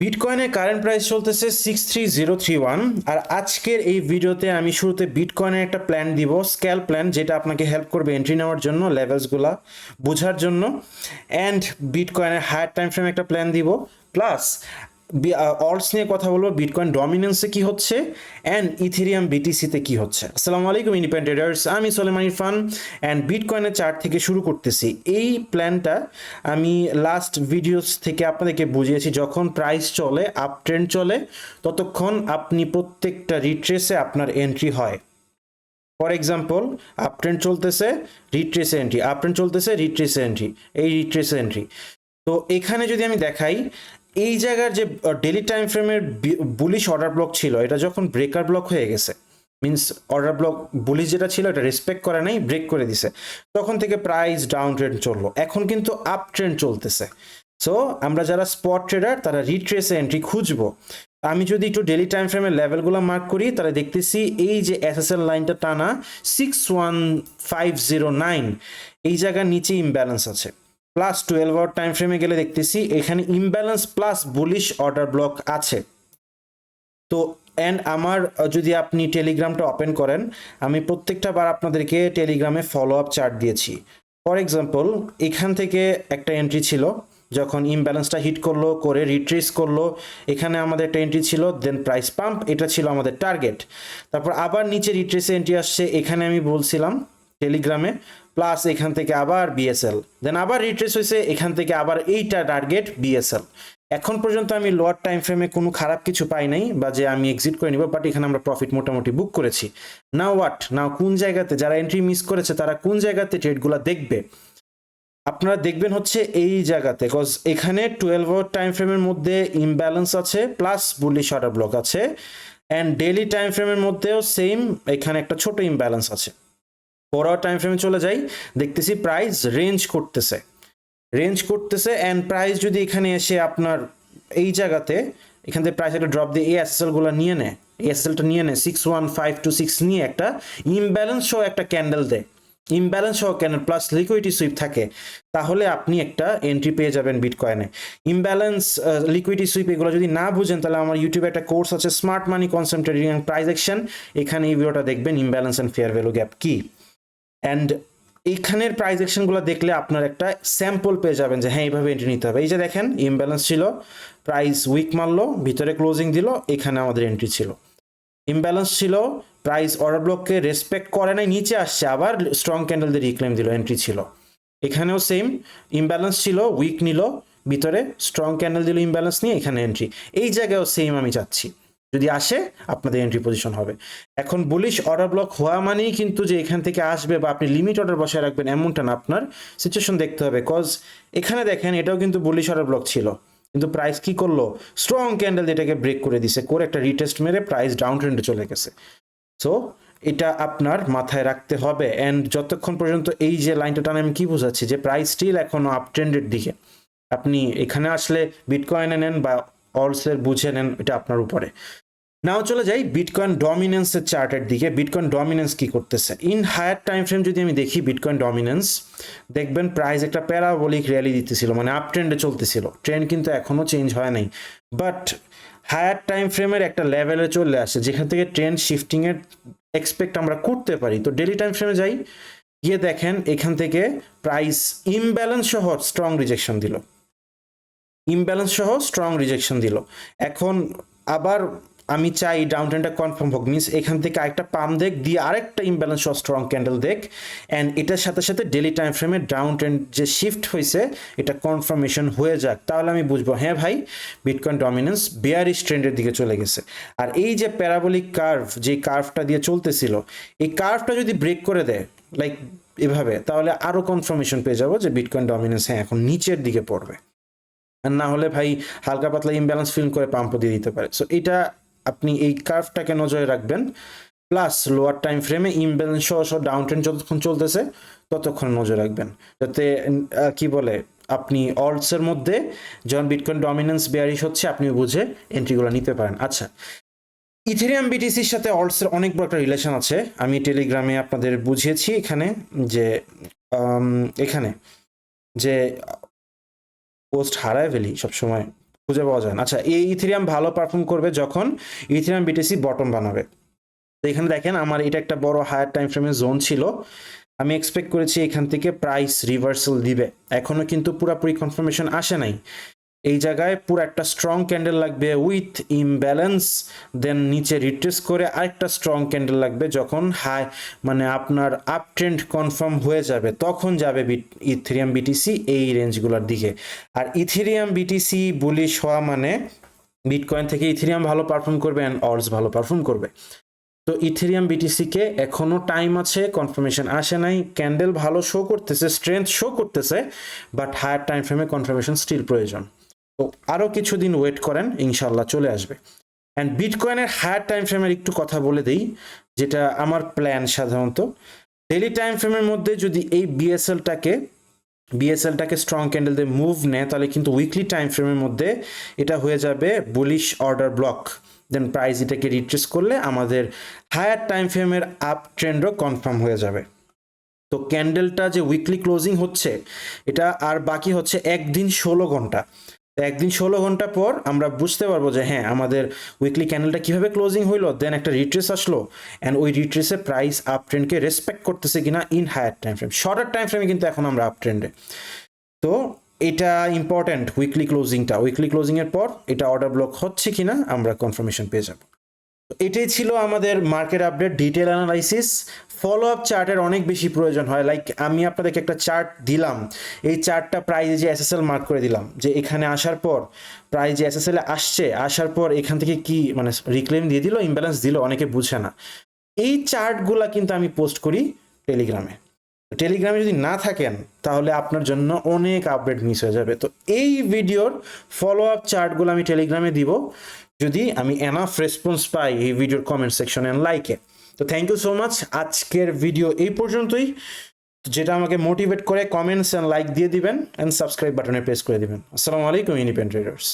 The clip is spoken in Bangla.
বিটকয়েনের কারেন্ট প্রাইস চলতেছে six three zero three one আর আজকের এই ভিডিওতে আমি শুরুতে বিটকয়েনের একটা প্ল্যান দিব স্ক্যাল প্ল্যান যেটা আপনাকে হেল্প করবে এন্ট্রি নেওয়ার জন্য লেভেলসগুলা বোঝার জন্য। অ্যান্ড বিটকয়েনের হায়ার টাইম ফ্রেম একটা প্ল্যান দিব। প্লাস অলস নিয়ে কথা বলব। বিটকয়েন ডমিনেন্সে কি হচ্ছে? অ্যান্ড ইথেরিয়াম বিটিসিতে কি হচ্ছে? আসসালামু আলাইকুম ইন্ডিপেন্ডেন্টার্স আমি সোলেমান ইরফান অ্যান্ড বিটকয়েনের চার্ট থেকে শুরু করতেছি। এই প্ল্যানটা আমি লাস্ট ভিডিওস থেকে আপনাদেরকে বুঝিয়েছি, যখন প্রাইস চলে আপ ট্রেন্ড চলে, ততক্ষণ আপনি প্রত্যেকটা রিট্রেসে আপনার এন্ট্রি হয়। ফর এক্সাম্পল আপ ট্রেন্ড চলতেছে রিট্রেসে এন্ট্রি আপ ট্রেন্ড চলতেছে রিট্রেসে এন্ট্রি এই রিট্রেসে এন্ট্রি তো এখানে যদি আমি দেখাই এই জায়গার যে ডেলি টাইম ফ্রেমের বুলিশ অর্ডার ব্লক ছিল, এটা যখন ব্রেকার ব্লক হয়ে গেছে মিন্স অর্ডার ব্লক বুলিশ যেটা ছিল, এটা রেসপেক্ট করে নাই ব্রেক করে দিছে। তখন থেকে প্রাইস ডাউন ট্রেন্ড চলল। এখন কিন্তু আপ ট্রেন্ড চলতেছে। সো আমরা যারা স্পট ট্রেডার তারা রিট্রেসে এন্ট্রি খুঁজবো। আমি যদি একটু ডেলি টাইম ফ্রেমের লেভেলগুলো মার্ক করি, তাহলে দেখতেছি এই যে এসএসএল লাইনটা টানা six one five zero nine এই জায়গার নিচে ইমব্যালেন্স আছে। প্লাস টুয়েলভ আওয়ার টাইম ফ্রেমে গেলে দেখতেছি এখানে imbalance plus bullish order block আছে। তো অ্যান্ড আমার যদি আপনি টেলিগ্রামটা ওপেন করেন, আমি প্রত্যেকটা বার আপনাদেরকে টেলিগ্রামে ফলো আপ চার্ট দিয়েছি। ফর এক্সাম্পল এখান থেকে একটা এন্ট্রি ছিল, যখন ইমব্যালেন্সটা হিট করল, করে রিট্রেস করল, এখানে আমাদের একটা এন্ট্রি ছিল দেন প্রাইস পাম্প এটা ছিল আমাদের টার্গেট তারপর আবার নিচে রিট্রেসে এন্ট্রি আসছে, এখানে আমি বলছিলাম টেলিগ্রামে প্লাস এখান থেকে আবার বিএসএল দেন আবার রিট্রেস হয়েছে, এখান থেকে আবার এইটা টার্গেট বিএসএল এখন পর্যন্ত আমি লোয়ার টাইম ফ্রেমে কোনো খারাপ কিছু পাই নাই বা যে আমি এক্সিট করে নিব বাট এখানে আমরা প্রফিট মোটামুটি বুক করেছি। নাও হোয়াট নাও কোন জায়গাতে যারা এন্ট্রি মিস করেছে, তারা কোন জায়গাতে ট্রেডগুলো দেখবে? আপনারা দেখবেন হচ্ছে এই জায়গাতে কজ এখানে টুয়েলভ আওয়ার টাইম ফ্রেমের মধ্যে ইমব্যালেন্স আছে প্লাস বুলিশ অর্ডার ব্লক আছে। অ্যান্ড ডেলি টাইম ফ্রেমের মধ্যেও সেম এখানে একটা ছোট ইমব্যালেন্স আছে। আওয়ার টাইম ফ্রেমে চলে যাই, দেখতেছি প্রাইস রেঞ্জ করতেছে। রেঞ্জ করতেছে অ্যান্ড প্রাইস যদি এখানে এসে আপনার এই জায়গাতে, এখান থেকে প্রাইস একটা ড্রপ দিয়ে এই এসএসএলগুলো নিয়ে নেয় এই এসএসএলটা নিয়ে নেয় six one five two six নিয়ে একটা ইমব্যালেন্স সহ একটা ক্যান্ডেল দেয়। ইমব্যালেন্স সহ ক্যান্ডেল প্লাস লিকুইডিটি সুইপ থাকে, তাহলে আপনি একটা এন্ট্রি পেয়ে যাবেন বিটকয়েনে ইমব্যালেন্স লিকুইডিটি সুইপ এগুলো যদি না বুঝেন, তাহলে আমার ইউটিউবে একটা কোর্স আছে smart money concentrating and price action এখানে এই ভিডিওটা দেখবেন imbalance and fair value gap কি? অ্যান্ড এইখানের প্রাইস অ্যাকশনগুলো দেখলে আপনার একটা স্যাম্পল পেয়ে যাবেন যে হ্যাঁ এইভাবে এন্ট্রি নিতে হবে। এই যে দেখেন ইমব্যালেন্স ছিল প্রাইস উইক মারলো, ভিতরে ক্লোজিং দিল, এখানে আমাদের এন্ট্রি ছিল। ইমব্যালেন্স ছিল প্রাইস অর্ডার ব্লককে রেসপেক্ট করে নাই, নিচে আসছে, আবার স্ট্রং ক্যান্ডেল দিয়ে রিক্লেম দিল এন্ট্রি ছিল। এখানেও সেম ইমব্যালেন্স ছিল উইক নিল, ভিতরে স্ট্রং ক্যান্ডেল দিল ইমব্যালেন্স নিয়ে এখানে এন্ট্রি এই জায়গায়ও সেম আমি চাচ্ছি। যদি আসে, আপনাদের এন্ট্রি পজিশন হবে। এখন বুলিশ অর্ডার ব্লক হওয়া মানেই কিন্তু যে এখান থেকে আসবে বা আপনি লিমিট অর্ডার বসায় রাখবেন এমনটা না আপনার। সিচুয়েশন দেখতে হবে কজ এখানে দেখেন এটাও কিন্তু বুলিশ অর্ডার ব্লক ছিল। কিন্তু প্রাইস কি করল? স্ট্রং ক্যান্ডেল এটাকে ব্রেক করে দিছে, করে একটা রিটেস্ট মেরে প্রাইস ডাউন ট্রেন্ডে চলে গেছে। সো এটা আপনার মাথায় রাখতে হবে। অ্যান্ড যতক্ষণ পর্যন্ত এই যে লাইনটা টানে, আমি কি বোঝাচ্ছি? যে প্রাইস স্টিল এখনও আপ ট্রেন্ডের দিকে। আপনি এখানে আসলে বিটকয়েনে নেন বা অলসের বুঝে নেন এটা আপনার উপরে। নাও চলে যাই বিটকয়েন ডমিনেন্সের চার্টের দিকে। বিটকয়েন ডমিনেন্স কি করতেছে? ইন হায়ার টাইম ফ্রেম যদি আমি দেখি বিটকয়েন ডমিনেন্স দেখবেন প্রাইস একটা প্যারাবলিক র্যালি দিতেছিল মানে আপ ট্রেন্ডে চলতেছিল। ট্রেন্ড কিন্তু এখনও চেঞ্জ হয় নাই। বাট হায়ার টাইম ফ্রেমের একটা লেভেলে চলে আসে, যেখান থেকে ট্রেন্ড শিফটিংয়ের এক্সপেক্ট আমরা করতে পারি। তো ডেলি টাইম ফ্রেমে যাই, গিয়ে দেখেন এখান থেকে প্রাইস ইমব্যালেন্স সহ স্ট্রং রিজেকশন দিল। ইমব্যালেন্স সহ স্ট্রং রিজেকশন দিল। এখন আবার আমি চাই ডাউন ট্রেন্ডটা কনফার্ম হোক। মিনস এখান থেকে আরেকটা পাম দেখ দিয়ে আরেকটা ইমব্যালেন্স সহ স্ট্রং ক্যান্ডেল দেখ অ্যান্ড এটার সাথে সাথে ডেলি টাইম ফ্রেমে ডাউন ট্রেন্ড যে শিফট হয়েছে, এটা কনফার্মেশন হয়ে যাক। তাহলে আমি বুঝব হ্যাঁ ভাই বিটকয়েন ডমিনেন্স বেয়ারিশ ট্রেন্ডের দিকে চলে গেছে। আর এই যে প্যারাবলিক কার্ভ যে কার্ভটা দিয়ে চলতেছিল, এই কার্ভটা যদি ব্রেক করে দেয় লাইক এভাবে, তাহলে আরও কনফার্মেশন পেয়ে যাব যে বিটকয়েন ডমিনেন্স হ্যাঁ এখন নিচের দিকে পড়বে। না হলে ভাই হালকা পাতলা ইমব্যালেন্স ফিল করে পাম্পও দিয়ে দিতে পারে। সো এটা আপনি এই কার্ভটাকে নজরে রাখবেন প্লাস লোয়ার টাইম ফ্রেমে ইমব্যালেন্স সহ সহ ডাউন ট্রেন যতক্ষণ চলতেছে, ততক্ষণ নজর রাখবেন। যাতে কি বলে, আপনি অলসের মধ্যে যখন বিটকয়েন ডমিনেন্স বেয়ারিশ হচ্ছে আপনি বুঝে এন্ট্রিগুলো নিতে পারেন। আচ্ছা ইথেরিয়াম বিটিসির সাথে অলসের অনেক বড় একটা রিলেশন আছে। আমি টেলিগ্রামে আপনাদের বুঝিয়েছি এখানে যে এখানে যে পোস্ট হারায় ফেলি সবসময়, খুঁজে পাওয়া যায় না। আচ্ছা এই ইথেরিয়াম ভালো পারফর্ম করবে যখন ইথেরিয়াম বিটিসি বটম বানাবে। তো এখানে দেখেন আমার এটা একটা বড় হায়ার টাইম ফ্রেমের জোন ছিল। আমি এক্সপেক্ট করেছি এখান থেকে প্রাইস রিভার্সাল দিবে। এখনও কিন্তু পুরোপুরি কনফার্মেশন আসে নাই। এই জায়গায় পুরো একটা স্ট্রং ক্যান্ডেল লাগবে উইথ ইমব্যালেন্স দেন নিচে রিট্রেস করে আরেকটা স্ট্রং ক্যান্ডেল লাগবে যখন হাই মানে আপনার আপ ট্রেন্ড কনফার্ম হয়ে যাবে, তখন যাবে ইথেরিয়াম বিটিসি এই রেঞ্জগুলোর দিকে। আর ইথেরিয়াম বিটিসি বুলিশ হওয়া মানে বিটকয়েন থেকে ইথেরিয়াম ভালো পারফর্ম করবে অ্যান্ড অর্স ভালো পারফর্ম করবে। তো ইথেরিয়াম বিটিসিকে এখনও টাইম আছে কনফার্মেশন আসে নাই ক্যান্ডেল ভালো শো করতেছে স্ট্রেংথ শো করতেছে বাট হায়ার টাইম ফ্রেমে কনফার্মেশন স্টিল প্রয়োজন। তো আরও কিছুদিন ওয়েট করেন ইনশাল্লাহ চলে আসবে। অ্যান্ড বিটকয়েনের হায়ার টাইম ফ্রেমের একটু কথা বলে দিই, যেটা আমার প্ল্যান সাধারণত। ডেলি টাইম ফ্রেমের মধ্যে যদি এই বিএসএলটাকে বিএসএলটাকে স্ট্রং ক্যান্ডেল দিয়ে মুভ নেয়, তাহলে কিন্তু উইকলি টাইম ফ্রেমের মধ্যে এটা হয়ে যাবে bullish order block then price এটাকে রিট্রেস করলে আমাদের হায়ার টাইম ফ্রেমের আপ ট্রেন্ডও কনফার্ম হয়ে যাবে। তো ক্যান্ডেলটা যে উইকলি ক্লোজিং হচ্ছে, এটা আর বাকি হচ্ছে একদিন ষোলো ঘণ্টা। একদিন ষোলো ঘণ্টা পর আমরা বুঝতে পারব যে হ্যাঁ আমাদের উইকলি ক্যান্ডেলটা কীভাবে ক্লোজিং হইল দেন একটা রিট্রেস আসলো অ্যান্ড ওই রিট্রেসে প্রাইস আপ ট্রেন্ডকে রেসপেক্ট করতেছে কিনা in higher time frame shorter time ফ্রেমে কিন্তু এখন আমরা আপ ট্রেন্ডে তো এটা ইম্পর্ট্যান্ট উইকলি ক্লোজিংটা উইকলি ক্লোজিংয়ের পর এটা অর্ডার ব্লক হচ্ছে কিনা আমরা কনফার্মেশন পেয়ে যাব। এটাই ছিল আমাদের market update detail analysis follow up চার্টের অনেক বেশি প্রয়োজন হয়। লাইক আমি আপনাদেরকে একটা চার্ট দিলাম। এই চার্টটা প্রাইজে যে এসএসএল মার্ক করে দিলাম, যে এখানে আসার পর প্রাইজ যে এসএসএল আসছে, আসার পর এখান থেকে কি মানে রিক্লেম দিয়ে দিল ইমব্যালেন্স দিল, অনেকে বুঝে না। এই চার্টগুলা কিন্তু আমি পোস্ট করি টেলিগ্রামে টেলিগ্রামে যদি না থাকেন, তাহলে আপনার জন্য অনেক আপডেট মিস হয়ে যাবে। তো এই ভিডিওর ফলো আপ চার্টগুলো আমি টেলিগ্রামে দিব। যদি আমি এনাফ রেসপন্স পাই এই ভিডিওর কমেন্ট সেকশন সেকশনে লাইকে তো থ্যাংক ইউ সো মাচ আজকের ভিডিও এই পর্যন্তই। যেটা আমাকে মোটিভেট করে কমেন্টস অ্যান্ড লাইক দিয়ে দিবেন অ্যান্ড সাবস্ক্রাইব বাটনে প্রেস করে দিবেন। আসসালামু আলাইকুম ইন্ডিপেন্ডেন্ট ট্রেডার্স